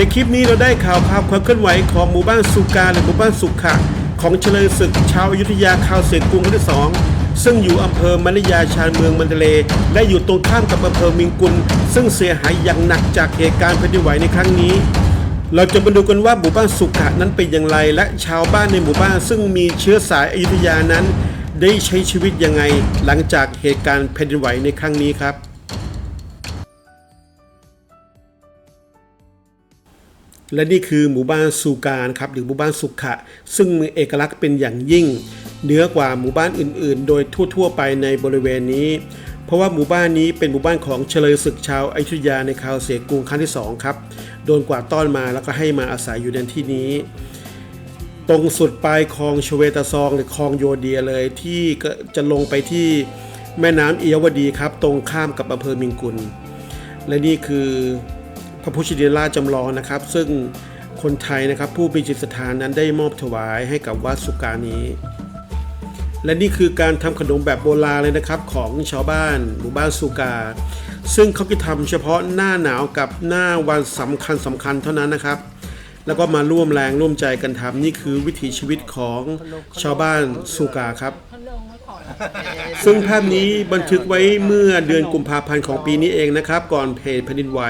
ในคลิปนี้เราได้ข่าวภาพความเคลื่อนไหวของหมู่บ้านสุกาหรือหมู่บ้านสุขะของเฉลยศึกชาวอยุธยาข่าวเสียกรุงที่สองซึ่งอยู่อำเภอมณยาชานเมืองมันเดเล และอยู่ตรงข้ามกับอำเภอมิงกุล ซึ่งเสียหายอย่างหนักจากเหตุการณ์แผ่นดินไหวในครั้งนี้ เราจะมาดูกันว่าหมู่บ้านสุขะนั้นเป็นอย่างไร และชาวบ้านในหมู่บ้านซึ่งมีเชื้อสายอยุธยานั้น ได้ใช้ชีวิตยังไงหลังจากเหตุการณ์แผ่นดินไหวในครั้งนี้ครับ และนี่คือหมู่บ้านสุการครับหรือหมู่บ้านสุขะ ซึ่งมีเอกลักษณ์เป็นอย่างยิ่งเหนือกว่าหมู่บ้านอื่นๆ โดยทั่วๆ ไปในบริเวณนี้ เพราะว่าหมู่บ้านนี้เป็นหมู่บ้านของเฉลยศึกชาวอยุธยาในคราวเสียกรุงครั้งที่สองครับ โดนกวาดต้อนมาแล้วก็ให้มาอาศัยอยู่ในที่นี้ ตรงสุดปลายคลองชเวตาซองหรือคลองโยเดียเลยที่จะลงไปที่แม่น้ำเอียวดีครับ ตรงข้ามกับอำเภอมิงกุล และนี่คือ ระพุทธชินราชจำลองนะครับ ซึ่งคนไทยนะครับผู้มีจิตศรัทธานั้นได้มอบถวายให้กับวัดสุการนี้ และนี่คือการทำขนมแบบโบราณเลยนะครับของชาวบ้านหมู่บ้านสุกา ซึ่งเขาจะทำเฉพาะหน้าหนาวกับหน้าวันสำคัญสำคัญเท่านั้นนะครับ แล้วก็มาร่วมแรงร่วมใจกันทำนี่คือวิถีชีวิตของชาวบ้านสุกาครับซึ่งภาพนี้บันทึกไว้เมื่อเดือนกุมภาพันธ์ของปีนี้เองนะครับ ก่อนเพจแผ่นดินไหว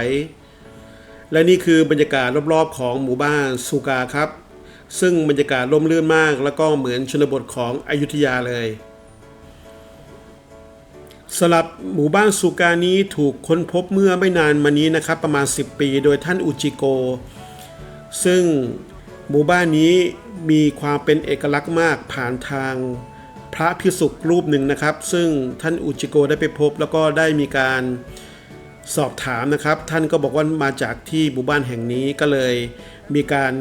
และนี่คือบรรยากาศรอบๆของหมู่บ้านสุกาครับ ซึ่งบรรยากาศร่มรื่นมาก แล้วก็เหมือนชนบทของอยุธยาเลยสำหรับหมู่บ้านสุกานี้ถูกค้นพบเมื่อไม่นานมานี้นะครับ ประมาณ 10 ปีโดยท่านอุจิโก ซึ่งหมู่บ้านนี้มีความเป็นเอกลักษณ์มากผ่านทางพระพิสุกรูปหนึ่งนะครับ ซึ่งท่านอุจิโกได้ไปพบแล้วก็ได้มีการ สอบถามนะครับ ท่านก็บอกว่ามาจากที่หมู่บ้านแห่งนี้ก็เลยมีการ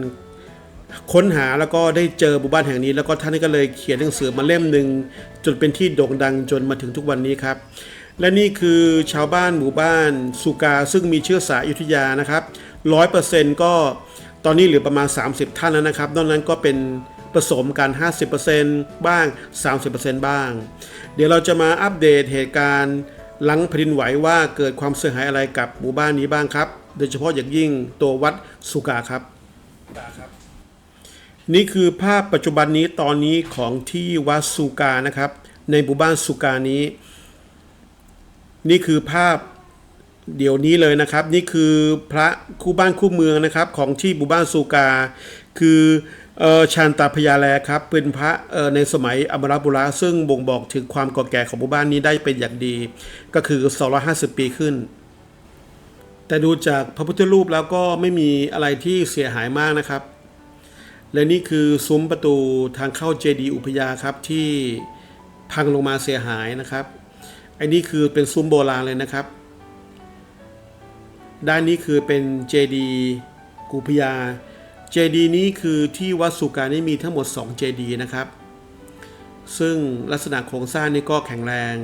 ค้นหาแล้วก็ได้เจอหมู่บ้านแห่งนี้ แล้วก็ท่านก็เลยเขียนหนังสือมาเล่มหนึ่งจนเป็นที่โด่งดังจนมาถึงทุกวันนี้ครับ และนี่คือชาวบ้านหมู่บ้านสุกา ซึ่งมีเชื้อสายอยุธยานะครับร้อยเปอร์เซ็นต์ก็ตอนนี้เหลือประมาณ 30 ท่านแล้วนะครับนอกนั้นก็เป็นผสมกัน 50%บ้าง 30%บ้าง เดี๋ยวเราจะมาอัปเดตเหตุการณ์ หลังแผ่นดินไหวว่าเกิดความเสียหายอะไรกับหมู่บ้านนี้บ้างครับ โดยเฉพาะอย่างยิ่งตัววัดสุกาครับ นี่คือภาพปัจจุบันนี้ตอนนี้ของที่วัดสุกานะครับ ในหมู่บ้านสุกานี้ นี่คือภาพเดี๋ยวนี้เลยนะครับ นี่คือพระคู่บ้านคู่เมืองนะครับของที่หมู่บ้านสุกา คือ เออชานตาพยาแลครับเป็นพระเออในสมัยอมรบุระซึ่งบ่งบอกถึงความก่าแก่ของหมู่บ้านนี้ได้เป็นอย่างดี ก็คือ 250 ปีขึ้น แต่ดูจากพระพุทธรูปแล้วก็ไม่มีอะไรที่เสียหายมากนะครับ และนี่คือซุ้มประตูทางเข้าเจดีย์อุพยาครับที่พังลงมาเสียหายนะครับไอ้นี่คือเป็นซุ้มโบราณเลยนะครับ ด้านนี้คือเป็นเจดีย์กุพยา เจดีย์นี้คือที่วัดสุการนี่มีทั้งหมด2เจดีย์นะครับ ซึ่งลักษณะโครงสร้างนี่ก็แข็งแรง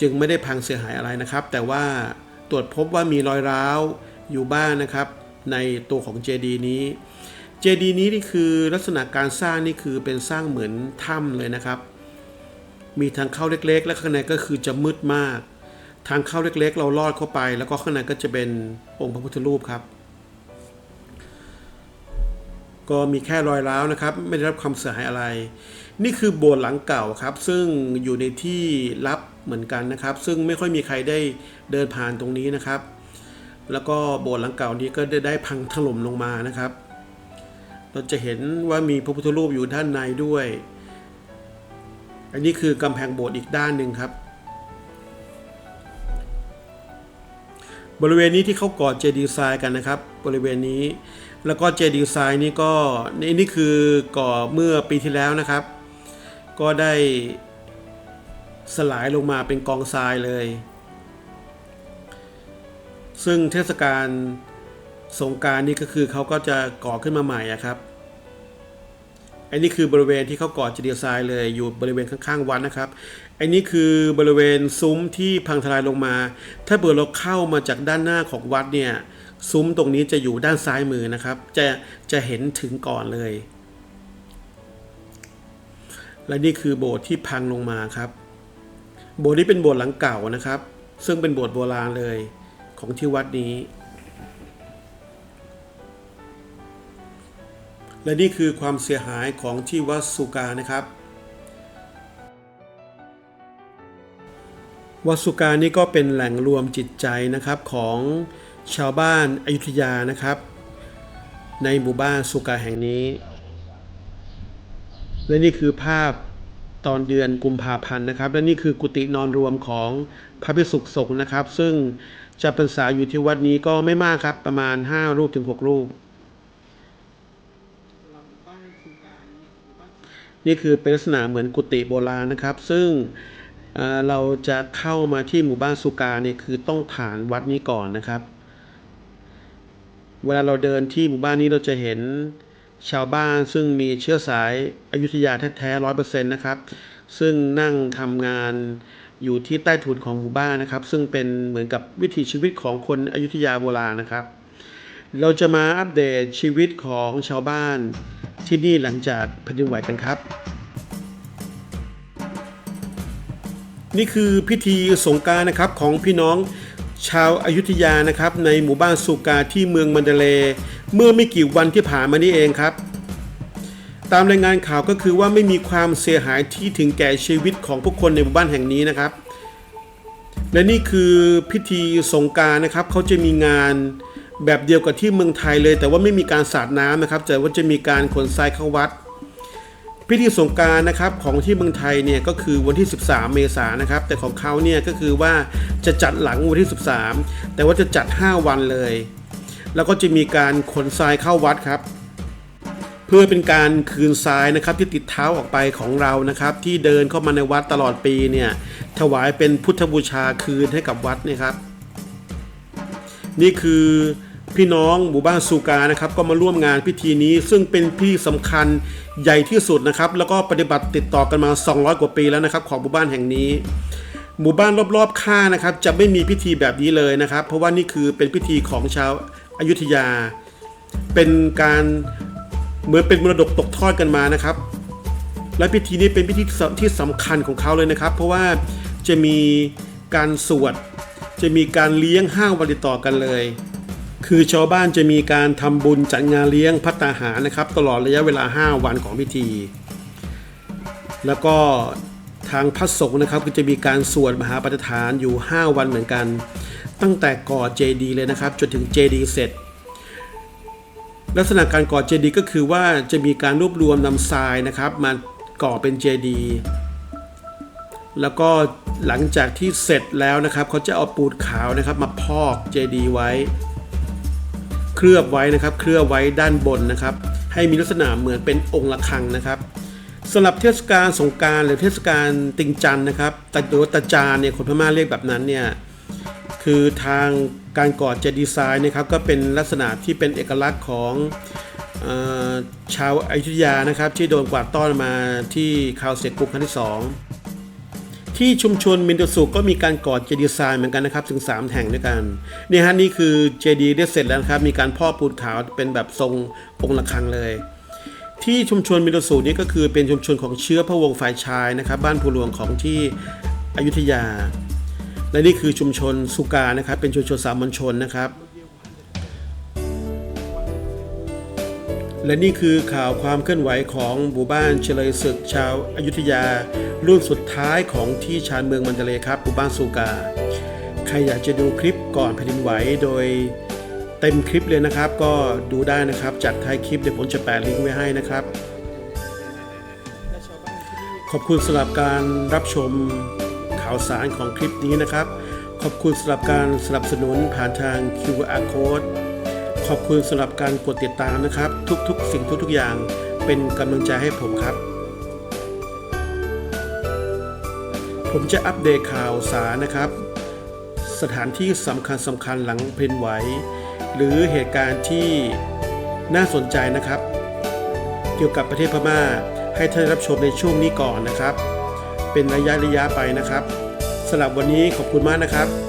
จึงไม่ได้พังเสียหายอะไรนะครับ แต่ว่าตรวจพบว่ามีรอยร้าวอยู่บ้างนะครับ ในตัวของเจดีย์นี้เจดีย์นี้นี่คือลักษณะการสร้างนี่คือเป็นสร้างเหมือนถ้ำเลยนะครับ มีทางเข้าเล็กๆ และข้างในก็คือจะมืดมาก ทางเข้าเล็กๆ เราลอดเข้าไป แล้วก็ข้างในก็จะเป็นองค์พระพุทธรูปครับ ก็มีแค่รอยร้าวนะครับ ไม่ได้รับความเสียหายอะไร นี่คือโบสถ์หลังเก่าครับ ซึ่งอยู่ในที่ลับเหมือนกันนะครับ ซึ่งไม่ค่อยมีใครได้เดินผ่านตรงนี้นะครับ แล้วก็โบสถ์หลังเก่านี้ก็ได้ได้พังถล่มลงมานะครับ เราจะเห็นว่ามีพระพุทธรูปอยู่ด้านในด้วย อันนี้คือกำแพงโบสถ์อีกด้านหนึ่งครับ บริเวณนี้ที่เขาก่อเจดีย์ทรายกันนะครับ บริเวณนี้ แล้วก็เจดีย์ทรายนี่ก็นี่นี่คือก่อเมื่อปีที่แล้วนะครับ ก็ได้สลายลงมาเป็นกองทรายเลย ซึ่งเทศกาลสงการนี่ก็คือเขาก็จะก่อขึ้นมาใหม่อะครับอันนี้คือบริเวณที่เขาก่อเจดีย์ทรายเลยอยู่บริเวณข้างๆวัดนะครับอันนี้คือบริเวณซุ้มที่พังทลายลงมา ถ้าเบื่อเราเข้ามาจากด้านหน้าของวัดเนี่ย ซุ้มตรงนี้จะอยู่ด้านซ้ายมือนะครับ จะจะเห็นถึงก่อนเลย และนี่คือโบสถ์ที่พังลงมาครับ โบสถ์นี้เป็นโบสถ์หลังเก่านะครับ ซึ่งเป็นโบสถ์โบราณเลยของที่วัดนี้ และนี่คือความเสียหายของที่วัดสุกานะครับวัดสุกานี่ก็เป็นแหล่งรวมจิตใจนะครับของ ชาวบ้านอยุธยานะครับ ในหมู่บ้านสุกาแห่งนี้ และนี่คือภาพตอนเดือนกุมภาพันธ์นะครับ และนี่คือกุฏินอนรวมของพระภิกษุสงฆ์นะครับ ซึ่งจะพรรษาอยู่ที่วัดนี้ก็ไม่มากครับ ประมาณ 5 รูปถึง 6 รูป นี่คือเป็นลักษณะเหมือนกุฏิโบราณนะครับ ซึ่งเอ่อเราจะเข้ามาที่หมู่บ้านสุกาเนี่ยคือต้องผ่านวัดนี้ก่อนนะครับ เวลาเราเดินที่หมู่บ้านนี้เราจะเห็นชาวบ้านซึ่งมีเชื้อสายอายุธยาแท้ๆร้อยเปอร์เซ็นต์นะครับ ซึ่งนั่งทำงานอยู่ที่ใต้ถุนของหมู่บ้านนะครับ ซึ่งเป็นเหมือนกับวิถีชีวิตของคนอยุธยาโบราณนะครับ เราจะมาอัปเดตชีวิตของชาวบ้านที่นี่หลังจากแผ่นดินไหวกันครับ นี่คือพิธีสงการนะครับของพี่น้อง ชาวอายุทยานะครับในหมู่บ้านสุกาที่เมืองมันเดเล เมื่อไม่กี่วันที่ผ่านมานี่เองครับ ตามรายงานข่าวก็คือว่าไม่มีความเสียหายที่ถึงแก่ชีวิตของผู้คนในหมู่บ้านแห่งนี้นะครับ และนี่คือพิธีสงการนะครับเขาจะมีงานแบบเดียวกับที่เมืองไทยเลย แต่ว่าไม่มีการสาดน้ำนะครับแต่ว่าจะมีการขนทรายเข้าวัด พิธีสงการนะครับของที่เมืองไทยเนี่ยก็คือวันที่ 13 เมษายนนะครับแต่ของเขาเนี่ยก็คือว่าจะจัดหลังวันที่ 13 แต่ว่าจะจัด 5 วันเลย แล้วก็จะมีการขนทรายเข้าวัดครับ เพื่อเป็นการคืนทรายนะครับที่ติดเท้าออกไปของเรานะครับ ที่เดินเข้ามาในวัดตลอดปีเนี่ยถวายเป็นพุทธบูชาคืนให้กับวัดเนะครับ นี่คือ พี่น้องหมู่บ้านสุกานะครับก็มาร่วมงานพิธีนี้ ซึ่งเป็นพิธีสำคัญใหญ่ที่สุดนะครับ แล้วก็ปฏิบัติติดต่อกันมา 200 กว่าปีแล้วนะครับ ของหมู่บ้านแห่งนี้ หมู่บ้านรอบๆข้างนะครับ จะไม่มีพิธีแบบนี้เลยนะครับ เพราะว่านี่คือเป็นพิธีของชาวอายุทยา เป็นการเหมือนเป็นมรดกตกทอดกันมานะครับ และพิธีนี้เป็นพิธีที่สำคัญของเขาเลยนะครับ เพราะว่าจะมีการสวดจะมีการเลี้ยงห้าวันติดต่อกันเลย คือชาวบ้านจะมีการทำบุญจัดงานเลี้ยงพัตตาหารนะครับ ตลอดระยะเวลา 5 วันของพิธี แล้วก็ทางพระสงฆ์นะครับก็จะมีการสวดมหาปฏิฐานอยู่ 5 วันเหมือนกัน ตั้งแต่ก่อเจดีย์เลยนะครับ จนถึงเจดีย์เสร็จ ลักษณะการก่อเจดีย์ก็คือว่าจะมีการรวบรวมนำทรายนะครับ มาก่อเป็นเจดีย์แล้วก็หลังจากที่เสร็จแล้วนะครับ เขาจะเอาปูนขาวนะครับ มาพอกเจดีย์ไว้ เคลือบไว้นะครับ เคลือบไว้ด้านบนนะครับ ให้มีลักษณะเหมือนเป็นองค์ระฆังนะครับสำหรับเทศกาลสงการหรือเทศกาลติงจันนะครับต่หรือว่าตาจานเนี่ยคนพม่าเรียกแบบนั้นเนี่ยคือทางการก่อเจดีย์ทรายนะครับก็เป็นลักษณะที่เป็นเอกลักษณ์ของออชาวอยุธยานะครับ ที่โดนกวาดต้อนมาที่คาวเสกกรุงครั้งที่สอง ที่ชุมชนมินโดสุก็มีการก่อเจดีย์ทรายเหมือนกันนะครับ ถึง 3 แห่งด้วยกันนี่ฮะนี่คือเจดีย์ได้เสร็จแล้วนะครับ มีการพ่อปูนขาวเป็นแบบทรงองค์ระฆังเลย ที่ชุมชนมินโดสุนี่ก็คือเป็นชุมชนของเชื้อพระวงศ์ฝ่ายชายนะครับ บ้านภูหลวงของที่อยุธยา และนี่คือชุมชนสุกานะครับ เป็นชุมชนสามัญชนนะครับ และนี่คือข่าวความเคลื่อนไหวของหมู่บ้านเฉลยศึกชาวอายุทยา รุ่นสุดท้ายของที่ชานเมืองมันเดเลครับหมู่บ้านสูกา ใครอยากจะดูคลิปก่อนแผ่นดินไหวโดยเต็มคลิปเลยนะครับ ก็ดูได้นะครับจากท้ายคลิปเดี๋ยวผมจะแปะลิงก์ไว้ให้นะครับ ขอบคุณสำหรับการรับชมข่าวสารของคลิปนี้นะครับ ขอบคุณสำหรับการสนับสนุนผ่านทาง QR Code ขอบคุณสำหรับการกดติดตามนะครับ ทุกๆ สิ่งทุกๆอย่างเป็นกำลังใจให้ผมครับ ผมจะอัปเดตข่าวสารนะครับ สถานที่สำคัญสำคัญหลังเพลินไหว หรือเหตุการณ์ที่น่าสนใจนะครับ เกี่ยวกับประเทศพม่าให้ท่านรับชมในช่วงนี้ก่อนนะครับ เป็นระยะระยะไปนะครับสำหรับวันนี้ขอบคุณมากนะครับ